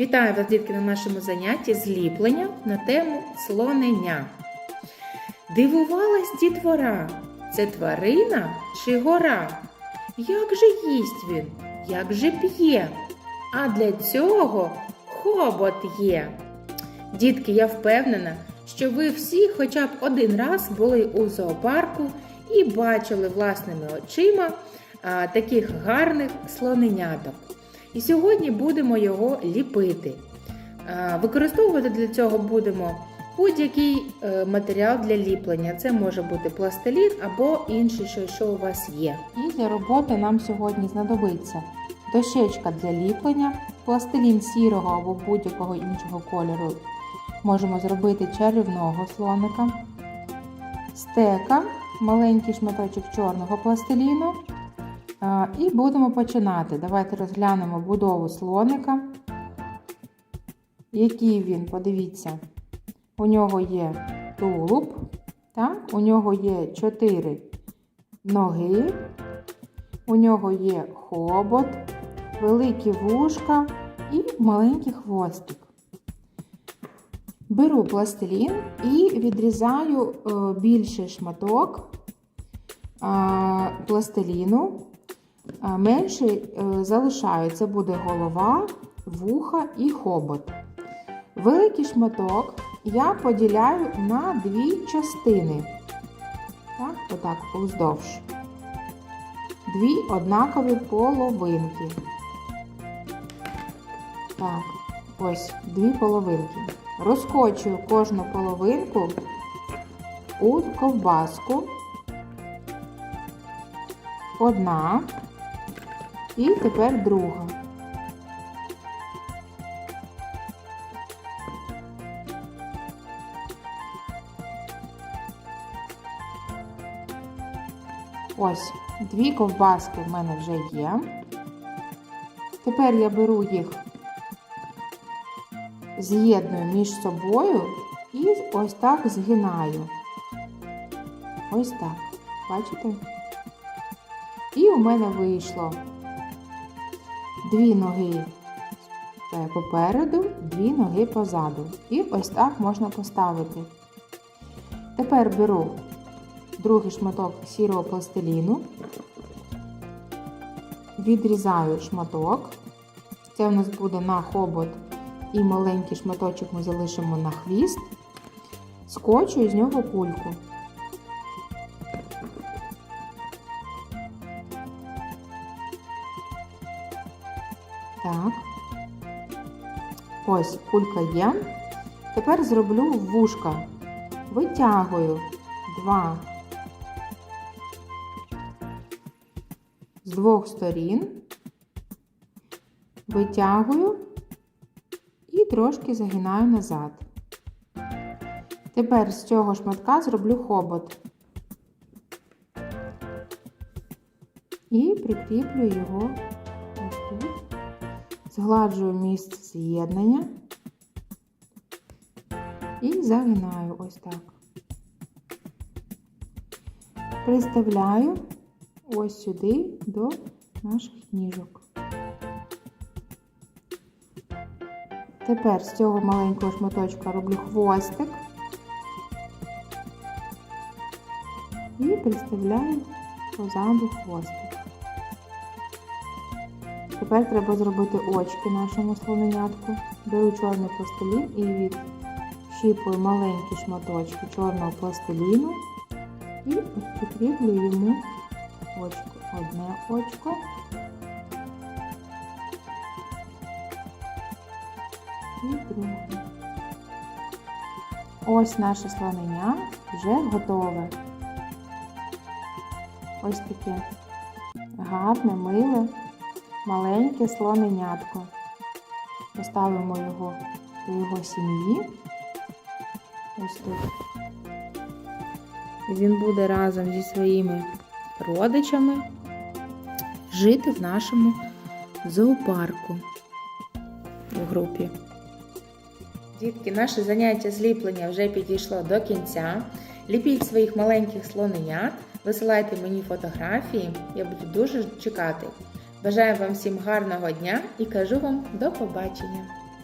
Вітаю вас, дітки, на нашому занятті зліплення на тему слонення. Дивувалась дітвора, це тварина чи гора? Як же їсть він, як же п'є? А для цього хобот є. Дітки, я впевнена, що ви всі хоча б один раз були у зоопарку і бачили власними очима а, таких гарних слоненяток. І сьогодні будемо його ліпити. Використовувати для цього будемо будь-який е, матеріал для ліплення. Це може бути пластилін або що, що у вас є. І для роботи нам сьогодні знадобиться дощечка для ліплення, пластилін сірого або будь-якого іншого кольору. Можемо зробити чарівного слоника, стека, маленький шматочок чорного пластиліну. І будемо починати. Давайте розглянемо будову слоника. Який він, подивіться, у нього є тулуб, так? у нього є 4 ноги, у нього є хобот, великі вушка і маленький хвостик. Беру пластилін і відрізаю е, більший шматок пластиліну. А Менший е, залишаю. Це буде голова, вуха і хобот. Великий шматок я поділяю на дві частини. Так, отак, вздовж. Дві однакові половинки. Так, ось дві половинки. Розкочую кожну половинку у ковбаску. Одна. І тепер друга. Ось, дві ковбаски в мене вже є. Тепер я беру їх, з'єдную між собою і ось так згинаю. Ось так. Бачите? І у мене вийшло дві ноги е, попереду, дві ноги позаду. І ось так можна поставити. Тепер беру другий шматок сірого пластиліну, відрізаю шматок. Це у нас буде на хобот і маленький шматочок ми залишимо на хвіст, скочую з нього кульку. Так. Ось кулька є. Тепер зроблю вушка. Витягую два з двох сторін, витягую і трошки загинаю назад. Тепер з цього шматка зроблю хобот і прикріплю його ось тут. Згладжую місце з'єднання і загинаю ось так. Приставляю ось сюди до наших ніжок. Тепер з цього маленького шматочка роблю хвостик і приставляю позаду хвостик. Тепер треба зробити очки нашому слоненятку. Беру чорний пластилін і відщіпую маленькі шматочки чорного пластиліну і прикріплю йому очко. Одне очко. І друге. Ось наше слонення вже готове. Ось таке гарне, миле маленьке слоненятко. Поставимо його до його сім'ї. Ось тут. І він буде разом зі своїми родичами жити в нашому зоопарку у групі. Дітки, наше заняття зліплення вже підійшло до кінця. Ліпіть своїх маленьких слоненят, висилайте мені фотографії, я буду дуже чекати. Бажаю вам всім гарного дня і кажу вам до побачення!